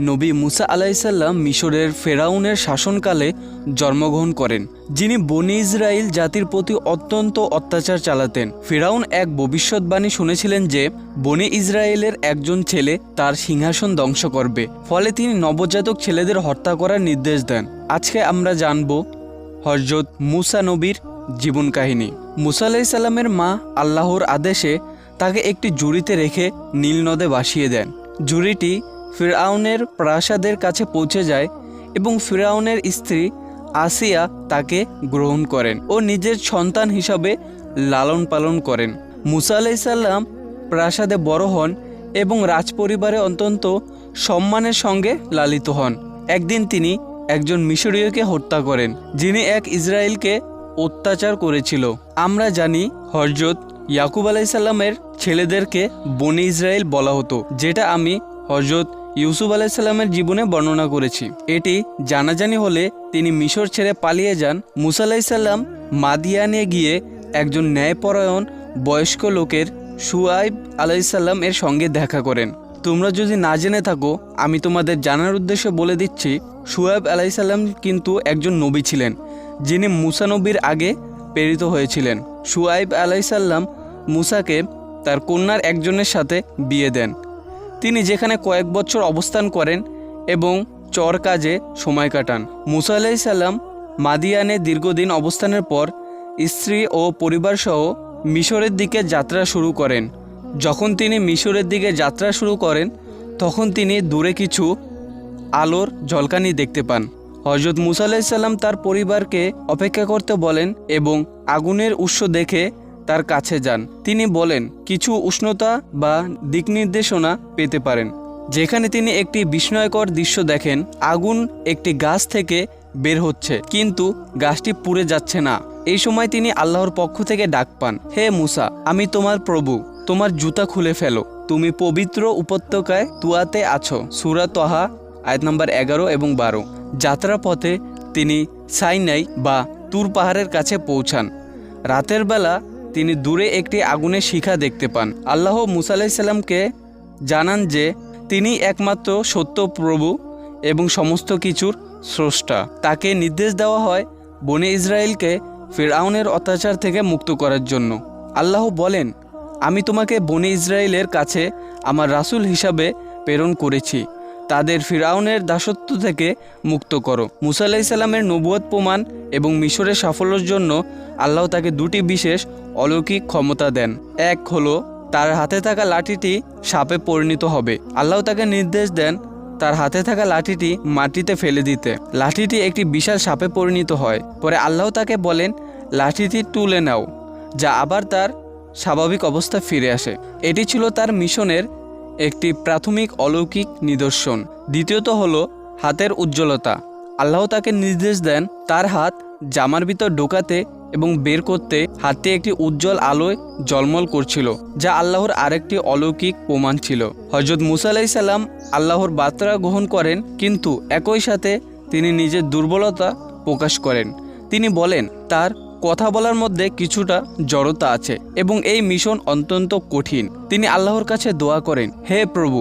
নবী মুসা আলাইসাল্লাম মিশরের ফেরাউনের শাসনকালে জন্মগ্রহণ করেন, যিনি বনি ইসরায়েল জাতির প্রতি অত্যন্ত অত্যাচার চালাতেন। ফেরাউন এক ভবিষ্যৎবাণী শুনেছিলেন যে, বনি ইসরায়েলের একজন ছেলে তার সিংহাসন ধ্বংস করবে, ফলে তিনি নবজাতক ছেলেদের হত্যা করার নির্দেশ দেন। আজকে আমরা জানব হজরত মুসা নবীর জীবন কাহিনী। মুসা আলাইসাল্লামের মা আল্লাহর আদেশে তাকে একটি জুড়িতে রেখে নীল নদে ভাসিয়ে দেন। জুড়িটি ফিরাউনের প্রাসাদের কাছে পৌঁছে যায় এবং ফিরাউনের স্ত্রী আসিয়া তাকে গ্রহণ করেন ও নিজের সন্তান হিসাবে লালন পালন করেন। মুসা আলাইসাল্লাম প্রাসাদে বড় হন এবং রাজপরিবারে অত্যন্ত সম্মানের সঙ্গে লালিত হন। একদিন তিনি একজন মিশরীয়কে হত্যা করেন, যিনি এক ইসরায়েলকে অত্যাচার করেছিল। আমরা জানি হরজত ইয়াকুব আলাইসাল্লামের ছেলেদেরকে বনি ইসরায়েল বলা হতো, যেটা আমি হজরত ইউসুফ আলাইসাল্লামের জীবনে বর্ণনা করেছি। এটি জানাজানি হলে তিনি মিশর ছেড়ে পালিয়ে যান। মুসা আলাইসাল্লাম মাদিয়ানে গিয়ে একজন ন্যায়পরায়ণ বয়স্ক লোকের সুয়াইব আলাইসাল্লাম এর সঙ্গে দেখা করেন। তোমরা যদি না জেনে থাকো, আমি তোমাদের জানার উদ্দেশ্যে বলে দিচ্ছি সুয়াইব আলাইসাল্লাম কিন্তু একজন নবী ছিলেন, যিনি মুসা নবীর আগে প্রেরিত হয়েছিলেন। সুয়াইব আলাইসাল্লাম মুসাকে তার কন্যার একজনের সাথে বিয়ে দেন। তিনি যেখানে কয়েক বছর অবস্থান করেন এবং চর কাজে সময় কাটান। মুসা আলাইসাল্লাম মাদিয়ানে দীর্ঘদিন অবস্থানের পর স্ত্রী ও পরিবারসহ মিশরের দিকে যাত্রা শুরু করেন। যখন তিনি মিশরের দিকে যাত্রা শুরু করেন, তখন তিনি দূরে কিছু আলোর ঝলকানি দেখতে পান। হজরত মুসা আলাইসাল্লাম তার পরিবারকে অপেক্ষা করতে বলেন এবং আগুনের উৎস দেখে তার কাছে যান। তিনি বলেন, কিছু উষ্ণতা বা দিক নির্দেশনা পেতে পারেন। যেখানে তিনি একটি বিস্ময়কর দৃশ্য দেখেন, আগুন একটি গাছ থেকে বের হচ্ছে, কিন্তু গাছটি পুড়ে যাচ্ছে না। এই সময় তিনি আল্লাহর পক্ষ থেকে ডাক পান, হে মুসা, আমি তোমার প্রভু, তোমার জুতা খুলে ফেলো। তুমি পবিত্র উপত্যকায় তুয়াতে আছো। সুরা তহা, আয়াত নম্বর এগারো এবং বারো। যাত্রা পথে তিনি সাইনাই বা তুর পাহাড়ের কাছে পৌঁছান। রাতের বেলা তিনি দূরে একটি আগুনের শিখা দেখতে পান। আল্লাহ মুসা আলাইসাল্লামকে জানান যে, তিনি একমাত্র সত্য প্রভু এবং সমস্ত কিছুর স্রষ্টা। তাকে নির্দেশ দেওয়া হয় বনে ইসরায়েলকে ফেরাউনের অত্যাচার থেকে মুক্ত করার জন্য। আল্লাহ বলেন, আমি তোমাকে বনে ইসরায়েলের কাছে আমার রাসূল হিসাবে প্রেরণ করেছি। তাদের ফিরাউনের দাসত্ব থেকে মুক্ত করো। মুসা আলাইসাল্লামের নবুয়ত প্রমাণ এবং মিশরের সাফল্যের জন্য আল্লাহ তাকে দুটি বিশেষ অলৌকিক ক্ষমতা দেন। এক হলো, তার হাতে থাকা লাঠিটি সাপে পরিণত হবে। আল্লাহ তাকে নির্দেশ দেন তার হাতে থাকা লাঠিটি মাটিতে ফেলে দিতে। লাঠিটি একটি বিশাল সাপে পরিণত হয়। পরে আল্লাহ তাকে বলেন, লাঠিটি তুলে নাও, যা আবার তার স্বাভাবিক অবস্থা ফিরে আসে। এটি ছিল তার মিশনের একটি প্রাথমিক অলৌকিক নিদর্শন। দ্বিতীয়ত হলো, হাতের উজ্জ্বলতা। আল্লাহ তাকে নির্দেশ দেন, তার হাত জামার ভিতর ঢোকাতে এবং বের করতে হাতে একটি উজ্জ্বল আলোয় জলমল করছিল, যা আল্লাহর আরেকটি অলৌকিক প্রমাণ ছিল। হজরত মুসা আলাইসাল্লাম আল্লাহর বার্তা গ্রহণ করেন, কিন্তু একই সাথে তিনি নিজের দুর্বলতা প্রকাশ করেন। তিনি বলেন, তার কথা বলার মধ্যে কিছুটা জড়তা আছে এবং এই মিশন অত্যন্ত কঠিন। তিনি আল্লাহর কাছে দোয়া করেন, হে প্রভু,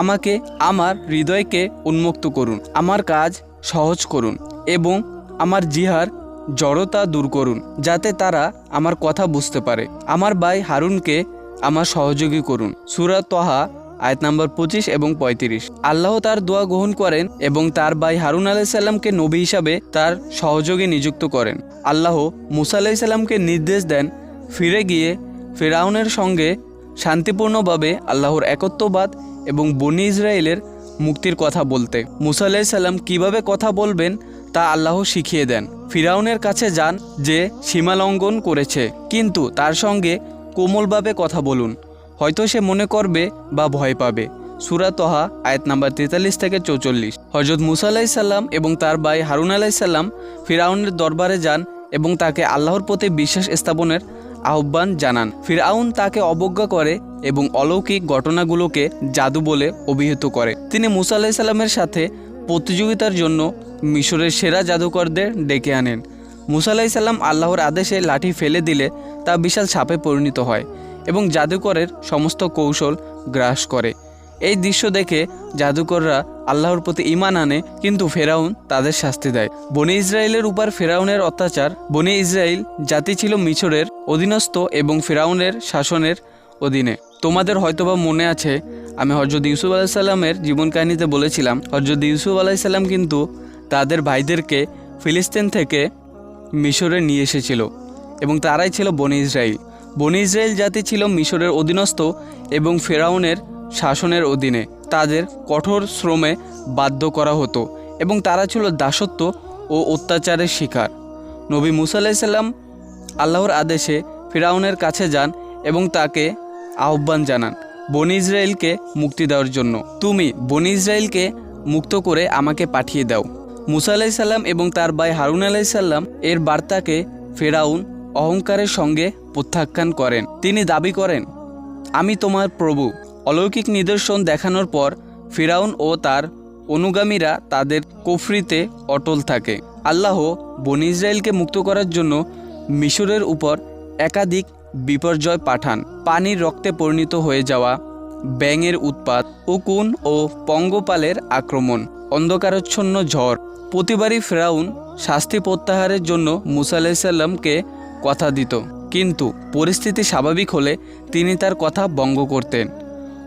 আমাকে আমার হৃদয়কে উন্মুক্ত করুন, আমার কাজ সহজ করুন এবং আমার জিহার জড়তা দূর করুন, যাতে তারা আমার কথা বুঝতে পারে। আমার ভাই হারুনকে আমার সহযোগী করুন। সুরা তহা, আয়াত নম্বর পঁচিশ এবং পঁয়ত্রিশ। আল্লাহ তার দোয়া গ্রহণ করেন এবং তার ভাই হারুন আলাইসাল্লামকে নবী হিসাবে তার সহযোগী নিযুক্ত করেন। আল্লাহ মুসা আলাইসাল্লামকে নির্দেশ দেন, ফিরে গিয়ে ফেরাউনের সঙ্গে শান্তিপূর্ণভাবে আল্লাহর একত্ববাদ এবং বনি ইসরায়েলের মুক্তির কথা বলতে। মুসা আলাইসাল্লাম কীভাবে কথা বলবেন তা আল্লাহ শিখিয়ে দেন। ফিরাউনের কাছে যান যে সীমালঙ্ঘন করেছে। কিন্তু তার সঙ্গে কোমলভাবে কথা বলুন। হয়তো সে মনে করবে বা ভয় পাবে। সুরা তহা, আয়াত নাম্বার তেতাল্লিশ থেকে চৌচল্লিশ। হজরত মুসা আলাইসাল্লাম এবং তার ভাই হারুন আলাইসাল্লাম ফিরাউনের দরবারে যান এবং তাকে আল্লাহর প্রতি বিশ্বাস স্থাপনের আহ্বান জানান। ফিরাউন তাকে অবজ্ঞা করে এবং অলৌকিক ঘটনাগুলোকে জাদু বলে অভিহিত করে। তিনি মুসা আলাইসাল্লামের সাথে প্রতিযোগিতার জন্য মিশরের সেরা জাদুকরদের ডেকে আনেন। মুসা আলাইসাল্লাম আল্লাহর আদেশে লাঠি ফেলে দিলে তা বিশাল সাপে পরিণত হয় এবং জাদুকরের সমস্ত কৌশল গ্রাস করে। এই দৃশ্য দেখে জাদুকররা আল্লাহর প্রতি ইমান আনে, কিন্তু ফেরাউন তাদের শাস্তি দেয়। বনে ইসরায়েলের উপর ফেরাউনের অত্যাচার, বনে ইসরায়েল জাতি ছিল মিশরের অধীনস্থ এবং ফেরাউনের শাসনের অধীনে। তোমাদের হয়তোবা মনে আছে আমি হজরত ইউসুফ আলাইসাল্লামের জীবন কাহিনীতে বলেছিলাম হজরত ইউসুফ আলাইসাল্লাম কিন্তু তাদের ভাইদেরকে ফিলিস্তিন থেকে মিশরে নিয়ে এসেছিল এবং তারাই ছিল বনি ইসরায়েল বনি ইসরায়েল জাতি ছিল মিশরের অধীনস্থ এবং ফেরাউনের শাসনের অধীনে। তাদের কঠোর শ্রমে বাধ্য করা হতো এবং তারা ছিল দাসত্ব ও অত্যাচারের শিকার। নবী মুসা আলাইসাল্লাম আল্লাহর আদেশে ফেরাউনের কাছে যান এবং তাকে আহ্বান জানান। বনি ইসরায়েলকে মুক্তি দেওয়ার জন্য। তুমি বনি ইসরায়েলকে মুক্ত করে আমাকে পাঠিয়ে দাও। মুসা আলাইসাল্লাম এবং তার ভাই হারুন আলাইসাল্লাম এর বার্তাকে ফেরাউন অহংকারের সঙ্গে প্রত্যাখ্যান করেন। তিনি দাবি করেন, আমি তোমার প্রভু। অলৌকিক নিদর্শন দেখানোর পর ফিরাউন ও তার অনুগামীরা তাদের কুফরিতে অটল থাকে। আল্লাহ বনি ইসরায়েলকে মুক্ত করার জন্য মিশরের উপর একাধিক বিপর্যয় পাঠান। পানির রক্তে পরিণত হয়ে যাওয়া, ব্যাঙের উৎপাত, উকুন ও পঙ্গপালের আক্রমণ, অন্ধকারচ্ছন্ন ঝড়। প্রতিবারই ফেরাউন শাস্তি প্রত্যাহারের জন্য মুসা আলাইসাল্লামকে কথা দিত। কিন্তু পরিস্থিতি স্বাভাবিক হলে তিনি তার কথা বঙ্গ করতেন।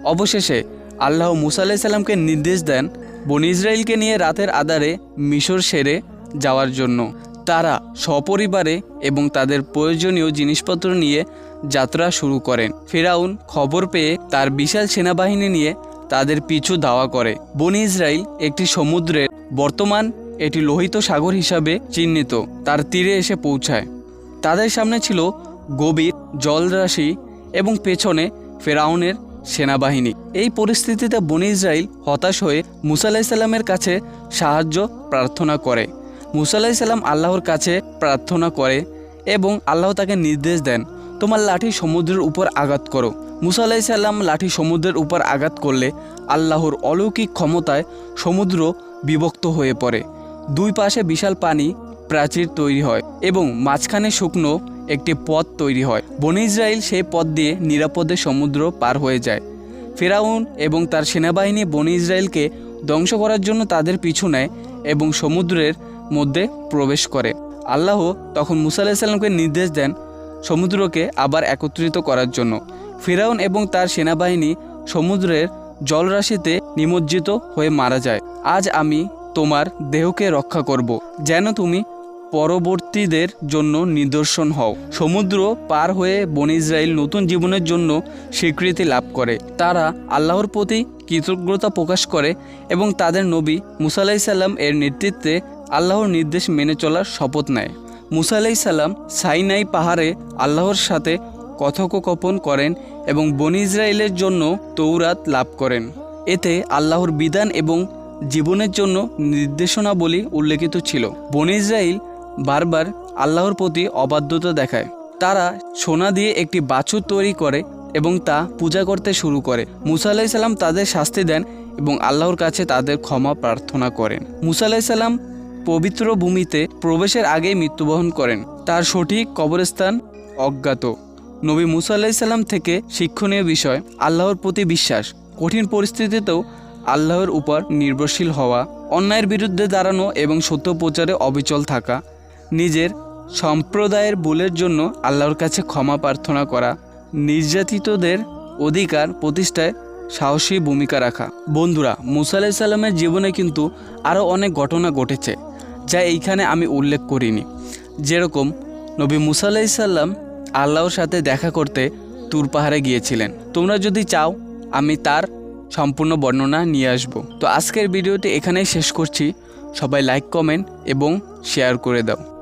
অবশেষে আল্লাহ মুসা আলাইসাল্লামকে নির্দেশ দেন, বন ইসরায়েলকে নিয়ে রাতের আধারে মিশর সেরে যাওয়ার জন্য। তারা সপরিবারে এবং তাদের প্রয়োজনীয় জিনিসপত্র নিয়ে যাত্রা শুরু করেন। ফেরাউন খবর পেয়ে তার বিশাল সেনাবাহিনী নিয়ে তাদের পিছু ধাওয়া করে। বনি ইসরায়েল একটি সমুদ্রের বর্তমান, এটি লোহিত সাগর হিসাবে চিহ্নিত। তার তীরে এসে পৌঁছায়। তাদের সামনে ছিল গভীর জলরাশি এবং পেছনে ফেরাউনের সেনাবাহিনী। এই পরিস্থিতিতে বনি ইসরায়েল হতাশ হয়ে মুসা আলাহিসাল্লামের কাছে সাহায্য প্রার্থনা করে। মুসা আলাহিসাল্লাম আল্লাহর কাছে প্রার্থনা করে এবং আল্লাহ তাকে নির্দেশ দেন, তোমার লাঠি সমুদ্রের উপর আঘাত করো। মুসা আলাহিসাল্লাম লাঠি সমুদ্রের উপর আঘাত করলে আল্লাহর অলৌকিক ক্ষমতায় সমুদ্র বিভক্ত হয়ে পড়ে। দুই পাশে বিশাল পানি, প্রাচীর তৈরি হয় এবং মাঝখানে শুকনো একটি পথ তৈরি হয়। বনে ইসরায়েল সেই পথ দিয়ে নিরাপদে সমুদ্র পার হয়ে যায়। ফেরাউন এবং তার সেনাবাহিনী বনে ইসরায়েলকে ধ্বংস করার জন্য তাদের পিছু নেয় এবং সমুদ্রের মধ্যে প্রবেশ করে। আল্লাহ তখন মুসা আলাহিসাল্লামকে নির্দেশ দেন সমুদ্রকে আবার একত্রিত করার জন্য। ফেরাউন এবং তার সেনাবাহিনী সমুদ্রের জলরাশিতে নিমজ্জিত হয়ে মারা যায়। আজ আমি তোমার দেহকে রক্ষা করব, যেন তুমি পরবর্তীদের জন্য নিদর্শন হও। সমুদ্র পার হয়ে বন ইসরায়েল নতুন জীবনের জন্য স্বীকৃতি লাভ করে। তারা আল্লাহর প্রতি কৃতজ্ঞতা প্রকাশ করে এবং তাদের নবী মুসা আলাইসাল্লাম এর নেতৃত্বে আল্লাহর নির্দেশ মেনে চলার শপথ নেয়। মুসা আলাইসাল্লাম সাইনাই পাহাড়ে আল্লাহর সাথে কথোপকথন করেন এবং বনি ইসরায়েলের জন্য তৌরাত লাভ করেন। এতে আল্লাহর বিধান এবং জীবনের জন্য নির্দেশনাবলী উল্লেখিত ছিল। বনি ইসরায়েল বারবার আল্লাহর প্রতি অবাধ্যতা দেখায়। তারা সোনা দিয়ে একটি বাছুর তৈরি করে এবং তা পূজা করতে শুরু করে। মুসা আলাইসাল্লাম তাদের শাস্তি দেন এবং আল্লাহর কাছে তাদের ক্ষমা প্রার্থনা করেন। মুসা আলাইসাল্লাম পবিত্র ভূমিতে প্রবেশের আগেই মৃত্যুবরণ করেন। তার সঠিক কবরস্থান অজ্ঞাত। নবী মুসা আলাইসাল্লাম থেকে শিক্ষণীয় বিষয়, আল্লাহর প্রতি বিশ্বাস। কঠিন পরিস্থিতিতেও আল্লাহর উপর নির্ভরশীল হওয়া, অন্যায়ের বিরুদ্ধে দাঁড়ানো এবং সত্য প্রচারে অবিচল থাকা, নিজের সম্প্রদায়ের ভুলের জন্য আল্লাহর কাছে ক্ষমা প্রার্থনা করা, নির্যাতিতদের অধিকার প্রতিষ্ঠায় সাহসী ভূমিকা রাখা। বন্ধুরা, মুসা আলাইসাল্লামের জীবনে কিন্তু আরও অনেক ঘটনা ঘটেছে। যা এইখানে আমি উল্লেখ করিনি। যেরকম নবী মুসা আলাইসাল্লাম আল্লাহর সাথে দেখা করতে তুর পাহাড়ে গিয়েছিলেন। তোমরা যদি চাও, আমি তার সম্পূর্ণ বর্ণনা নিয়ে আসব। তো আজকের ভিডিওটি এখানেই শেষ করছি। সবাই লাইক কমেন্ট এবং শেয়ার করে দাও।